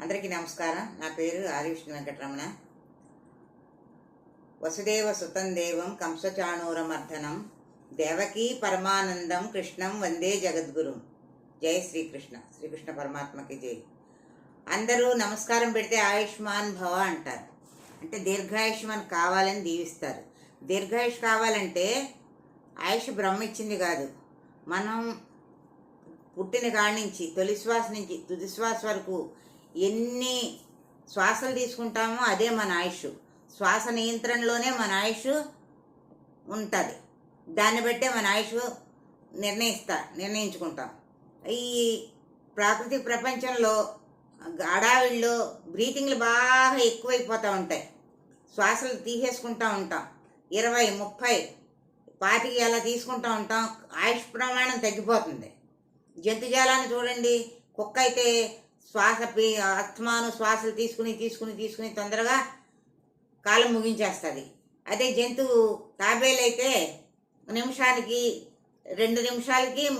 అందరికీ నమస్కారం. నా పేరు ఆదివిష్ణు వెంకటరమణ. వసుదేవ సుతం దేవం కంసచాణూరమర్ధనం. దేవకీ పరమానందం కృష్ణం వందే జగద్గురు. జై శ్రీకృష్ణ. శ్రీకృష్ణ పరమాత్మకి జై. అందరూ నమస్కారం పెడితే ఆయుష్మాన్ భవ అంటారు. అంటే దీర్ఘాయుష్మాన్ కావాలని దీవిస్తారు. దీర్ఘాయుష్ కావాలంటే ఆయుష్ బ్రహ్మ ఇచ్చింది కాదు. మనం పుట్టిన కాడి నుంచి తొలి శ్వాస నుంచి తుది శ్వాస వరకు ఎన్ని శ్వాసలు తీసుకుంటామో అదే మన ఆయుష్. శ్వాస నియంత్రణలోనే మన ఆయుష్ ఉంటుంది. దాన్ని బట్టే మన ఆయుష్ నిర్ణయిస్తా నిర్ణయించుకుంటాం. ఈ ప్రాకృతిక ప్రపంచంలో అడావిళ్ళు బ్రీతింగ్లు బాగా ఎక్కువైపోతూ ఉంటాయి. శ్వాసలు తీసేసుకుంటూ ఉంటాం. ఇరవై ముప్పై పాటికి అలా తీసుకుంటూ ఉంటాం. ఆయుష్ ప్రమాణం తగ్గిపోతుంది. జంతుజాలాన్ని చూడండి. కుక్క అయితే శ్వాస ఆత్మాను శ్వాసలు తీసుకుని తీసుకుని తీసుకుని తొందరగా కాలం ముగించేస్తుంది. అదే జంతువు తాబేలు అయితే నిమిషానికి రెండు నిమిషాలకి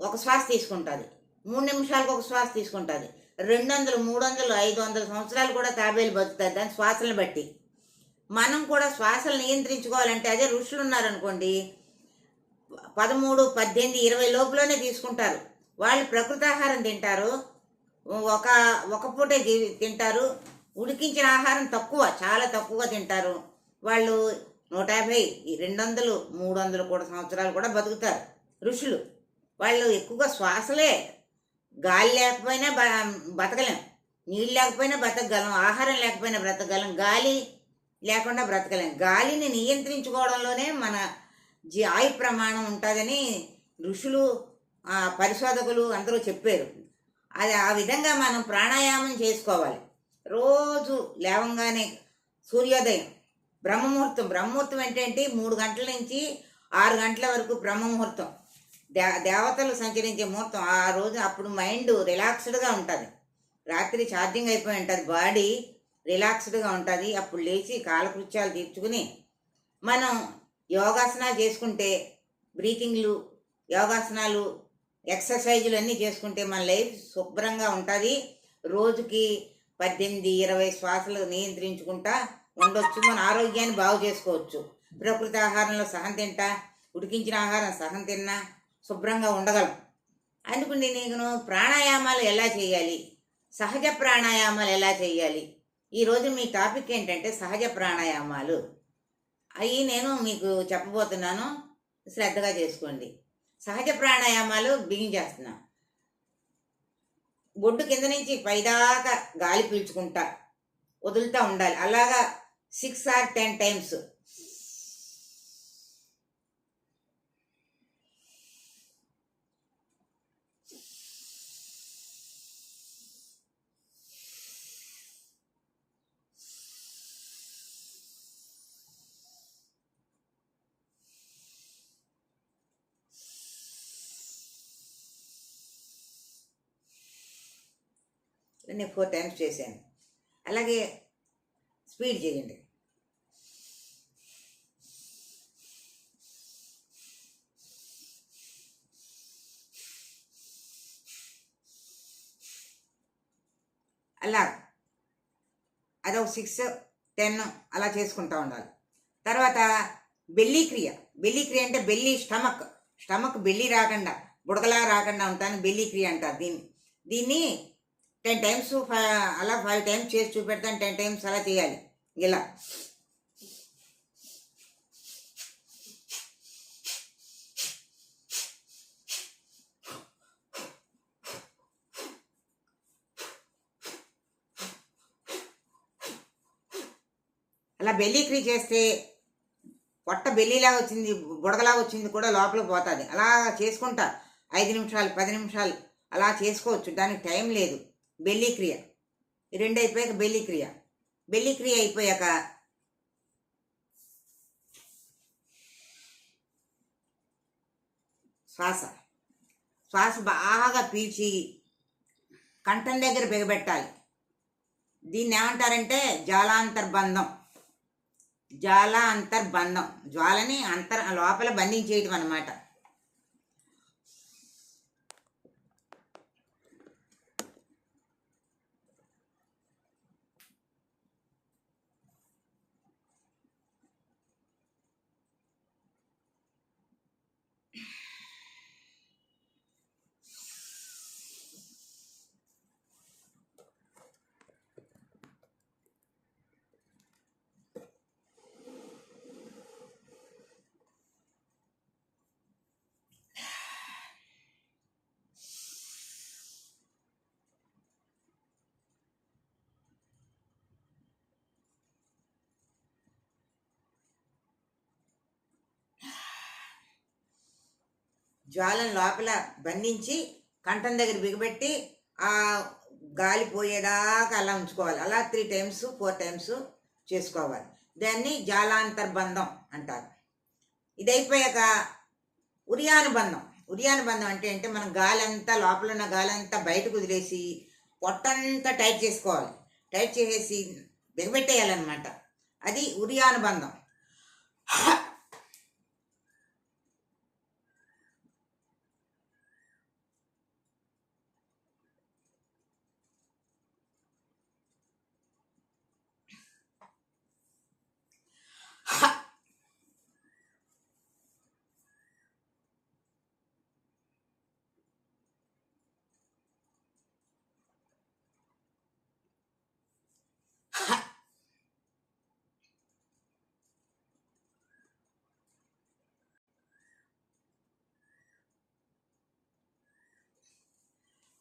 ఒక శ్వాస తీసుకుంటుంది. మూడు నిమిషాలకు ఒక శ్వాస తీసుకుంటుంది. రెండు వందలు మూడు వందలు ఐదు వందల సంవత్సరాలు కూడా తాబేలు బతుకుతుంది దాని శ్వాసలను బట్టి. మనం కూడా శ్వాసలు నియంత్రించుకోవాలంటే అదే ఋషులు ఉన్నారనుకోండి పదమూడు పద్దెనిమిది ఇరవై లోపులోనే తీసుకుంటారు. వాళ్ళు ప్రకృతాహారం తింటారు ఒక ఒక పూటే తింటారు. ఉడికించిన ఆహారం తక్కువ చాలా తక్కువ తింటారు. వాళ్ళు నూట యాభై రెండు వందలు మూడు వందలు కూడా సంవత్సరాలు కూడా బతుకుతారు. ఋషులు. వాళ్ళు ఎక్కువగా శ్వాసలే గాలి లేకపోయినా బ బతకలేం. నీళ్ళు లేకపోయినా బ్రతకగలం ఆహారం లేకపోయినా బ్రతకగలం గాలి లేకుండా బ్రతకలేం. గాలిని నియంత్రించుకోవడంలోనే మన జీ ఆయు ప్రమాణం ఉంటుందని ఋషులు పరిశోధకులు అందరూ చెప్పారు. అది ఆ విధంగా మనం ప్రాణాయామం చేసుకోవాలి. రోజు లేవంగానే సూర్యోదయం బ్రహ్మముహూర్తం. బ్రహ్మముహూర్తం ఏంటంటే మూడు గంటల నుంచి ఆరు గంటల వరకు బ్రహ్మముహూర్తం. దే దేవతలు సంచరించే ముహూర్తం. ఆ రోజు అప్పుడు మైండ్ రిలాక్స్డ్గా ఉంటుంది. రాత్రి ఛార్జింగ్ అయిపోయి ఉంటుంది. బాడీ రిలాక్స్డ్గా ఉంటుంది. అప్పుడు లేచి కాలకృత్యాలు తీర్చుకుని మనం యోగాసనాలు చేసుకుంటే బ్రీతింగ్లు యోగాసనాలు ఎక్సర్సైజులు అన్నీ చేసుకుంటే మన లైఫ్ శుభ్రంగా ఉంటుంది. రోజుకి పద్దెనిమిది ఇరవై శ్వాసలు నియంత్రించుకుంటా ఉండొచ్చు. మన ఆరోగ్యాన్ని బాగు చేసుకోవచ్చు. ప్రకృతి ఆహారంలో సహం తింటా ఉడికించిన ఆహారం సహం తిన్నా శుభ్రంగా ఉండగలం. అందుకు నేను ప్రాణాయామాలు ఎలా చేయాలి? సహజ ప్రాణాయామాలు ఎలా చేయాలి? ఈరోజు మీ టాపిక్ ఏంటంటే సహజ ప్రాణాయామాలు. అవి నేను మీకు చెప్పబోతున్నాను. శ్రద్ధగా చేసుకోండి. సహజ ప్రాణాయామాలు బిగించేస్తున్నా. బొడ్డు కింద నుంచి పైదాకా గాలి పీల్చుకుంటా వదులుతూ ఉండాలి. అలాగా సిక్స్ ఆర్ టెన్ టైమ్స్ నేను ఫోర్ టైమ్స్ చేశాను. అలాగే స్పీడ్ చేయండి. అలా అదొక సిక్స్ టెన్ అలా చేసుకుంటూ ఉండాలి. తర్వాత బెల్లీ క్రియ. బెల్లీ క్రియ అంటే బెల్లీ స్టమక్. స్టమక్ బెల్లీ రాకుండా బుడగలా రాకుండా ఉంటాను బెల్లీ క్రియ అంటారు దీన్ని. దీన్ని టెన్ టైమ్స్ అలా ఫైవ్ టైమ్స్ చేసి చూపెడతాను టెన్ టైమ్స్ అలా చేయాలి ఇలా. అలా బెల్లీ క్రీ చేస్తే పొట్ట బెల్లీలా వచ్చింది బుడగలా వచ్చింది కూడా లోపల పోతుంది. అలా చేసుకుంటా. ఐదు నిమిషాలు పది నిమిషాలు అలా చేసుకోవచ్చు. దానికి టైం లేదు. బెల్లీ క్రియ రెండు అయిపోయాక బెల్లీ క్రియ బెల్లి క్రియ అయిపోయాక శ్వాస. శ్వాస బాగా పీల్చి కంఠం దగ్గర బిగబెట్టాలి. దీన్ని ఏమంటారంటే జాలాంతర్బంధం. జ్వాల అంతర్బంధం జ్వాలని అంతర్ లోపల బంధించేయటం అనమాట జ్వాలను లోపల బంధించి కంఠం దగ్గర బిగబెట్టి ఆ గాలి పోయేదాకా అలా ఉంచుకోవాలి. అలా త్రీ టైమ్స్ ఫోర్ టైమ్స్ చేసుకోవాలి. దాన్ని జాలాంతర్బంధం అంటారు. ఇది అయిపోయాక ఉరియానుబంధం. ఉరియానుబంధం అంటే అంటే మనం గాలి అంతా లోపల ఉన్న గాలి అంతా బయటకు వదిలేసి పొట్టంతా టైట్ చేసుకోవాలి. టైట్ చేసేసి బిగబెట్టేయాలన్నమాట. అది ఉరియానుబంధం.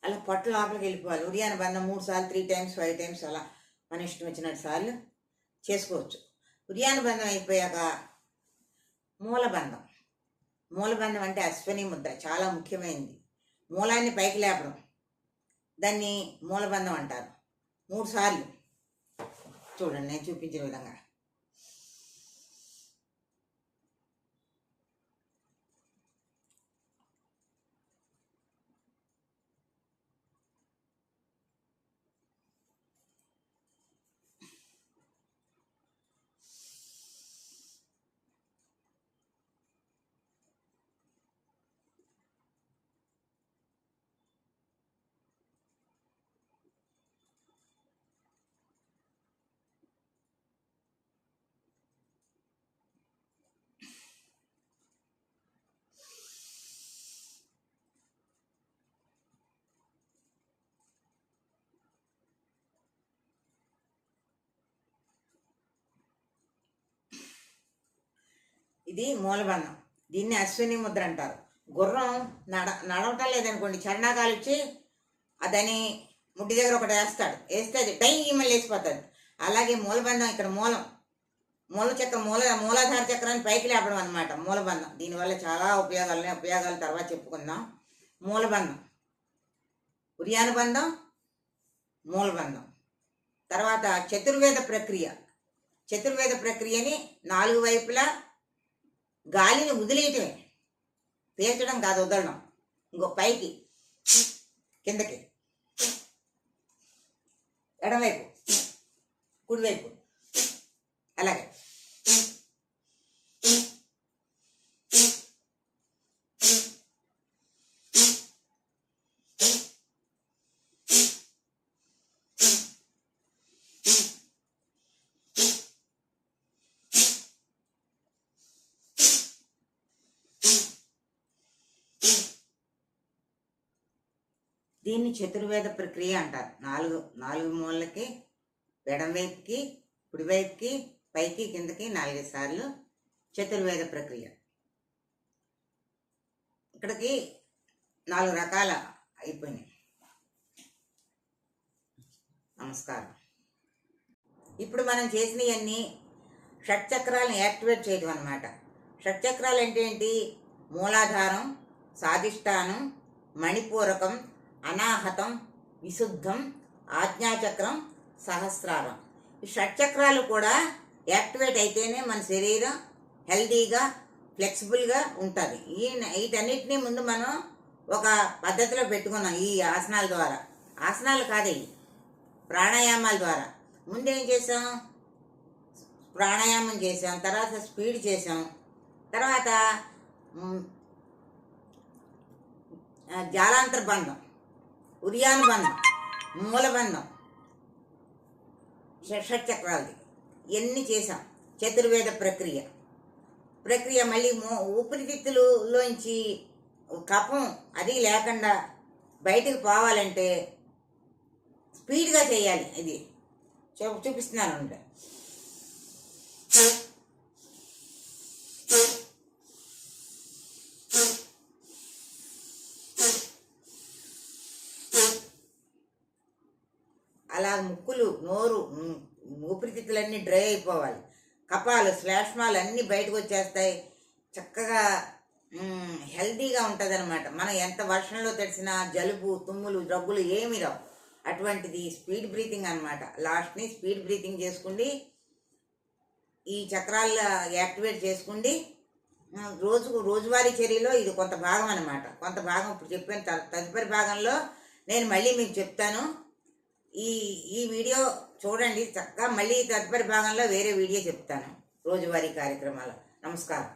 అలా పొట్ట లోపలికి వెళ్ళిపోవాలి. ఉడియాన బంధం మూడు సార్లు త్రీ టైమ్స్ ఫైవ్ టైమ్స్ అలా మన ఇష్టం వచ్చినట్టు సార్లు చేసుకోవచ్చు. ఉదయాన బంధం అయిపోయాక మూలబంధం మూలబంధం అంటే అశ్వని ముద్ర చాలా ముఖ్యమైనది. మూలాన్ని పైకి లేపడం. దాన్ని మూలబంధం అంటారు. మూడు సార్లు. చూడండి నేను చూపించిన విధంగా. ఇది మూలబంధం. దీన్ని అశ్విని ముద్ర అంటారు. గుర్రం నడ నడవటం లేదనుకోండి చరణాకాలు ఇచ్చి అదని ముడ్డి దగ్గర ఒకటి వేస్తాడు. వేస్తే అది టై మళ్ళీ వేసిపోతుంది అలాగే మూలబంధం ఇక్కడ మూలం. మూల చక్రం మూల మూలాధార చక్రాన్ని పైకి లేపడం అనమాట మూలబంధం. దీనివల్ల చాలా ఉపయోగాలు ఉన్నాయి ఉపయోగాలు తర్వాత చెప్పుకుందాం. మూలబంధం. ఉరియానుబంధం మూలబంధం. తర్వాత చతుర్వేద ప్రక్రియ. చతుర్వేద ప్రక్రియని నాలుగు వైపులా గాలిని వదిలేయటమే. పీల్చడం కాదు వదలడం. ఇంకో పైకి. కిందకి. ఎడమవైపు. కుడివైపు. అలాగే. దీన్ని చతుర్వేద ప్రక్రియ అంటారు. నాలుగు నాలుగు మూలకి ఎడం వైపుకి కుడివైపుకి పైకి కిందకి నాలుగైదు సార్లు చతుర్వేద ప్రక్రియ. ఇక్కడికి నాలుగు రకాల అయిపోయినాయి. నమస్కారం. ఇప్పుడు మనం చేసినవన్నీ షట్చక్రాలను యాక్టివేట్ చేయడం అనమాట షట్చక్రాలు అంటే ఏంటి? మూలాధారం సాధిష్టానం మణిపూరకం అనాహతం విశుద్ధం ఆజ్ఞాచక్రం సహస్రారం. ఈ షట్చక్రాలు కూడా యాక్టివేట్ అయితేనే మన శరీరం హెల్తీగా ఫ్లెక్సిబుల్గా ఉంటుంది. ఈ వీటన్నిటినీ ముందు మనం ఒక పద్ధతిలో పెట్టుకున్నాం ఈ ఆసనాల ద్వారా. ఆసనాలు కాదు ఇవి. ప్రాణాయామాల ద్వారా. ముందు ఏం చేసాం? ప్రాణాయామం చేసాం తర్వాత స్పీడ్ చేసాం తర్వాత జాలాంతర్బంధం. ఉదయానుబంధం మూలబంధం ష- షట్చక్రాలది. ఇవన్నీ చేసాం చతుర్వేద ప్రక్రియ. ప్రక్రియ మళ్ళీ మో ఊపిరితిత్తులలోంచి కఫం అది లేకుండా బయటకు పోవాలంటే స్పీడ్గా చేయాలి ఇది. చూ- చూపిస్తున్నాను ఉండే. అలా ముక్కులు నోరు ఊపిరితిత్తులన్నీ డ్రై అయిపోవాలి. కపాలు శ్లేష్మాలు అన్నీ బయటకు వచ్చేస్తాయి చక్కగా హెల్దీగా హెల్తీగా ఉంటుంది అనమాట మనం ఎంత వర్షంలో తడిసినా జలుబు తుమ్ములు జబ్బులు ఏమి రావు. అటువంటిది స్పీడ్ బ్రీతింగ్ అనమాట లాస్ట్ని స్పీడ్ బ్రీతింగ్ చేసుకోండి ఈ చక్రాలు యాక్టివేట్ చేసుకోండి రోజుకు రోజువారీ చర్యలో ఇది కొంత భాగం అనమాట కొంత భాగం ఇప్పుడు చెప్పిన తదుపరి భాగంలో నేను మళ్ళీ మీకు చెప్తాను. ఈ ఈ వీడియో చూడండి చక్కగా మళ్ళీ తదుపరి భాగంలో వేరే వీడియో చెప్తాను. రోజువారీ కార్యక్రమాలు. నమస్కారం.